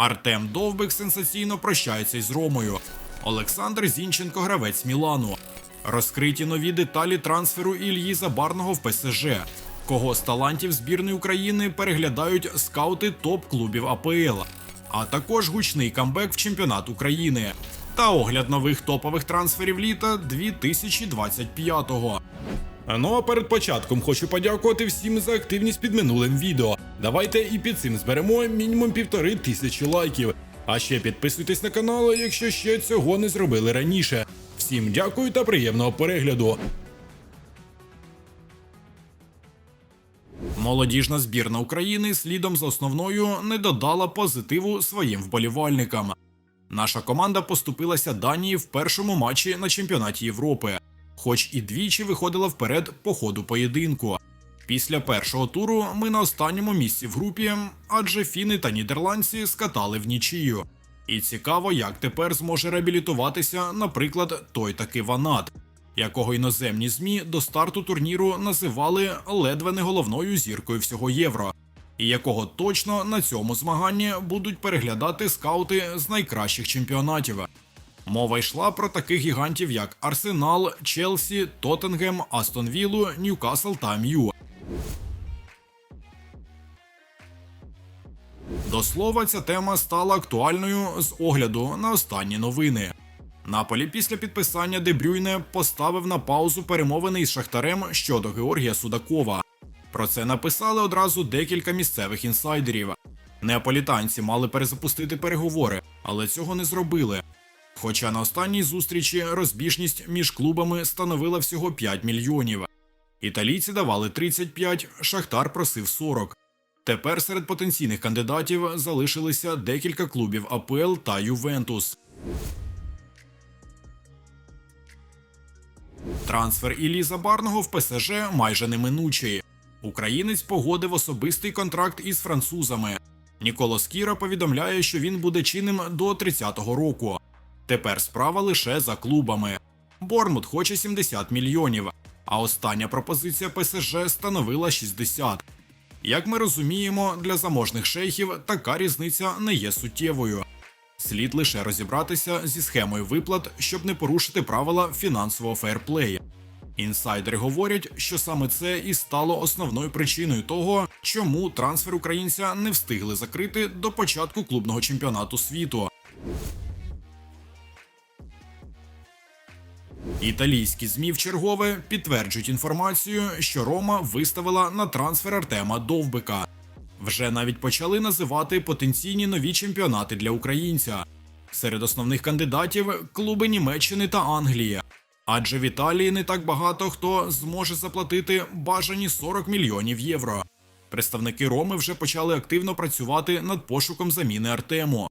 Артем Довбик сенсаційно прощається із Ромою. Олександр Зінченко гравець Мілану. Розкриті нові деталі трансферу Ільї Забарного в ПСЖ. Кого з талантів збірної України переглядають скаути топ-клубів АПЛ, а також гучний камбек в чемпіонат України та огляд нових топових трансферів літа 2025-го. Ну а перед початком хочу подякувати всім за активність під минулим відео. Давайте і під цим зберемо мінімум півтори тисячі лайків. А ще підписуйтесь на канал, якщо ще цього не зробили раніше. Всім дякую та приємного перегляду. Молодіжна збірна України слідом за основною не додала позитиву своїм вболівальникам. Наша команда поступилася Данії в першому матчі на чемпіонаті Європи, хоч і двічі виходила вперед по ходу поєдинку. Після першого туру ми на останньому місці в групі, адже фіни та нідерландці скатали в нічию. І цікаво, як тепер зможе реабілітуватися, наприклад, той таки Ванат, якого іноземні змі до старту турніру називали ледве не головною зіркою всього євро, і якого точно на цьому змаганні будуть переглядати скаути з найкращих чемпіонатів. Мова йшла про таких гігантів, як Арсенал, Челсі, Тоттенгем, Астон Віллу, Ньюкасл та М'ю. До слова, ця тема стала актуальною з огляду на останні новини. Наполі після підписання Дебрюйне поставив на паузу перемовини із Шахтарем щодо Георгія Судакова. Про це написали одразу декілька місцевих інсайдерів. Неаполітанці мали перезапустити переговори, але цього не зробили. Хоча на останній зустрічі розбіжність між клубами становила всього 5 мільйонів. Італійці давали 35, Шахтар просив 40. Тепер серед потенційних кандидатів залишилися декілька клубів АПЛ та Ювентус. Трансфер Іллі Забарного в ПСЖ майже неминучий. Українець погодив особистий контракт із французами. Ніколо Скіра повідомляє, що він буде чинним до 30-го року. Тепер справа лише за клубами. Борнмут хоче 70 мільйонів, а остання пропозиція ПСЖ становила 60. Як ми розуміємо, для заможних шейхів така різниця не є суттєвою. Слід лише розібратися зі схемою виплат, щоб не порушити правила фінансового фейрплею. Інсайдери говорять, що саме це і стало основною причиною того, чому трансфер українця не встигли закрити до початку клубного чемпіонату світу. Італійські змі чергове підтверджують інформацію, що Рома виставила на трансфер Артема Довбика. Вже навіть почали називати потенційні нові чемпіонати для українця. Серед основних кандидатів клуби Німеччини та Англії. Адже в Італії не так багато хто зможе заплатити бажані 40 мільйонів євро. Представники Роми вже почали активно працювати над пошуком заміни Артему.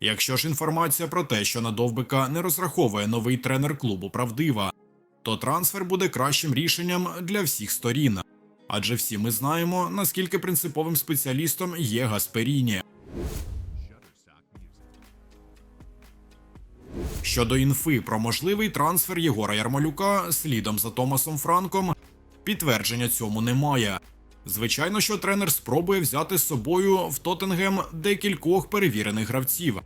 Якщо ж інформація про те, що на Довбика не розраховує новий тренер клубу правдива, то трансфер буде кращим рішенням для всіх сторін. Адже всі ми знаємо, наскільки принциповим спеціалістом є Гасперіні. Щодо інфи про можливий трансфер Єгора Ярмолюка слідом за Томасом Франком, підтвердження цьому немає. Звичайно, що тренер спробує взяти з собою в Тоттенгем декількох перевірених гравців,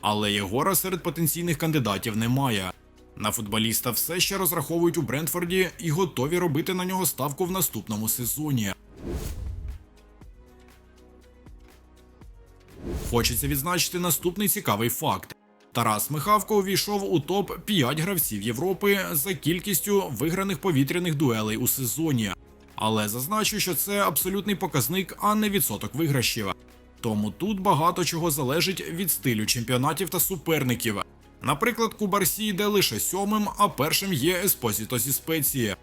але Єгора серед потенційних кандидатів немає. На футболіста все ще розраховують у Брентфорді і готові робити на нього ставку в наступному сезоні. Хочеться відзначити наступний цікавий факт. Тарас Михавко увійшов у топ 5 гравців Європи за кількістю виграних повітряних дуелей у сезоні. Але зазначу, що це абсолютний показник, а не відсоток виграшів. Тому тут багато чого залежить від стилю чемпіонатів та суперників. Наприклад, Кубарсі йде лише сьомим, а першим є Еспозіто зі спеції.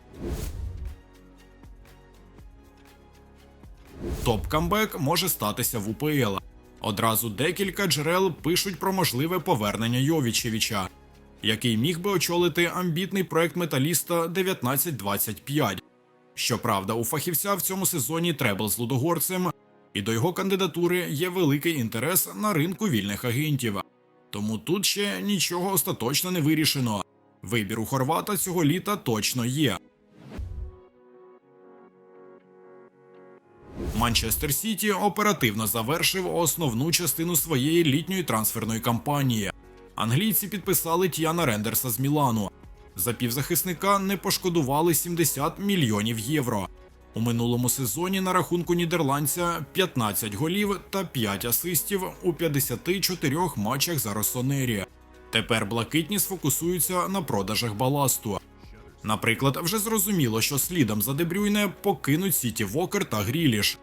Топ-камбек може статися в УПЛ. Одразу декілька джерел пишуть про можливе повернення Йовічевича, який міг би очолити амбітний проект металіста 1925. Щоправда, у фахівця в цьому сезоні требл з лудогорцем, і до його кандидатури є великий інтерес на ринку вільних агентів. Тому тут ще нічого остаточно не вирішено. Вибір у хорвата цього літа точно є. Манчестер Сіті оперативно завершив основну частину своєї літньої трансферної кампанії. Англійці підписали Тіана Рендерса з Мілану. За півзахисника не пошкодували 70 мільйонів євро. У минулому сезоні на рахунку нідерландця 15 голів та 5 асистів у 54 матчах за Росонері. Тепер блакитні сфокусуються на продажах баласту. Наприклад, вже зрозуміло, що слідом за Дебрюйне покинуть Сіті Вокер та Гріліш.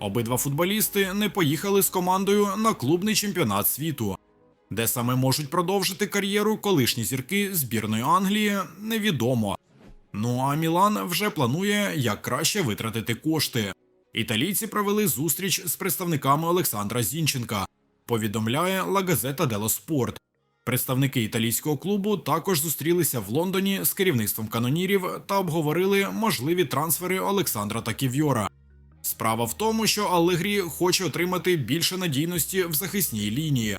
Обидва футболісти не поїхали з командою на клубний чемпіонат світу. Де саме можуть продовжити кар'єру колишні зірки збірної Англії, невідомо. Ну а Мілан вже планує, як краще витратити кошти. Італійці провели зустріч з представниками Олександра Зінченка. Повідомляє La Gazzetta dello Sport. Представники італійського клубу також зустрілися в Лондоні з керівництвом канонірів та обговорили можливі трансфери Олександра та Ків'йора. Справа в тому, що Алегрі хоче отримати більше надійності в захисній лінії.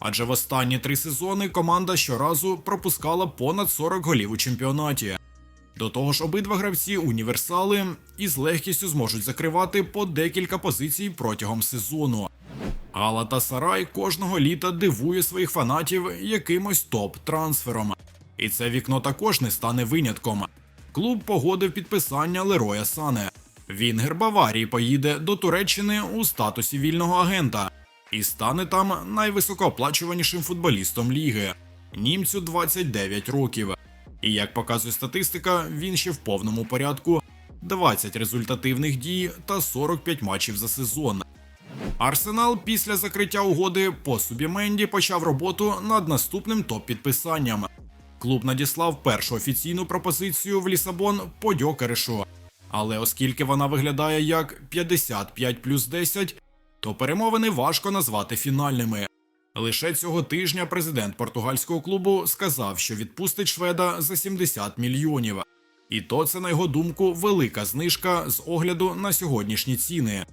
Адже в останні три сезони команда щоразу пропускала понад 40 голів у чемпіонаті. До того ж, обидва гравці універсали і з легкістю зможуть закривати по декілька позицій протягом сезону. Галата Сарай кожного літа дивує своїх фанатів якимось топ-трансфером. І це вікно також не стане винятком. Клуб погодив підписання Лероя Сане. Вінгер Баварії поїде до Туреччини у статусі вільного агента і стане там найвисокооплачуванішим футболістом ліги. Німцю 29 років. І як показує статистика, він ще в повному порядку 20 результативних дій та 45 матчів за сезон. Арсенал після закриття угоди по Субіменді почав роботу над наступним топ-підписанням. Клуб надіслав першу офіційну пропозицію в Лісабон по Дьокерешу. Але оскільки вона виглядає як 55 плюс 10, то перемовини важко назвати фінальними. Лише цього тижня президент португальського клубу сказав, що відпустить шведа за 70 мільйонів. І то це, на його думку, велика знижка з огляду на сьогоднішні ціни.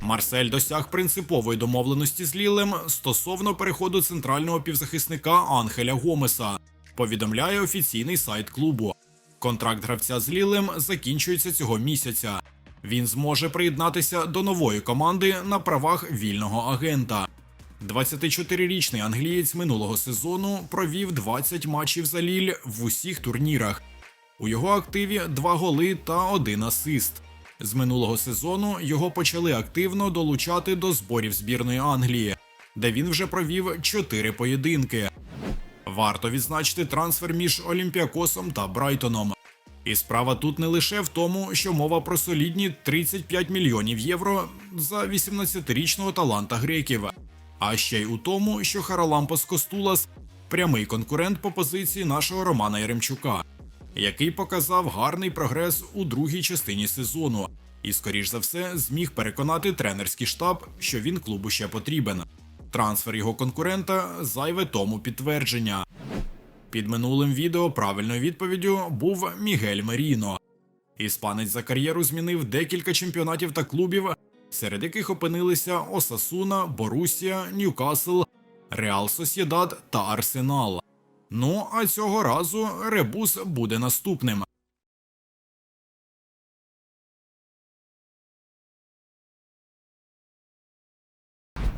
Марсель досяг принципової домовленості з Лілем стосовно переходу центрального півзахисника Анхеля Гомеса, повідомляє офіційний сайт клубу. Контракт гравця з Лілем закінчується цього місяця. Він зможе приєднатися до нової команди на правах вільного агента. 24-річний англієць минулого сезону провів 20 матчів за Ліль в усіх турнірах. У його активі два голи та один асист. З минулого сезону його почали активно долучати до зборів збірної Англії, де він вже провів 4 поєдинки. Варто відзначити трансфер між Олімпіакосом та Брайтоном. І справа тут не лише в тому, що мова про солідні 35 мільйонів євро за 18-річного таланта греків, а ще й у тому, що Харалампос Костулас прямий конкурент по позиції нашого Романа Яремчука, який показав гарний прогрес у другій частині сезону, і, скоріш за все, зміг переконати тренерський штаб, що він клубу ще потрібен. Трансфер його конкурента зайве тому підтвердження. Під минулим відео правильною відповіддю був Мігель Меріно. Іспанець за кар'єру змінив декілька чемпіонатів та клубів, серед яких опинилися Осасуна, Борусія, Ньюкасл, Реал Сосєдад та Арсенал. Ну а цього разу ребус буде наступним.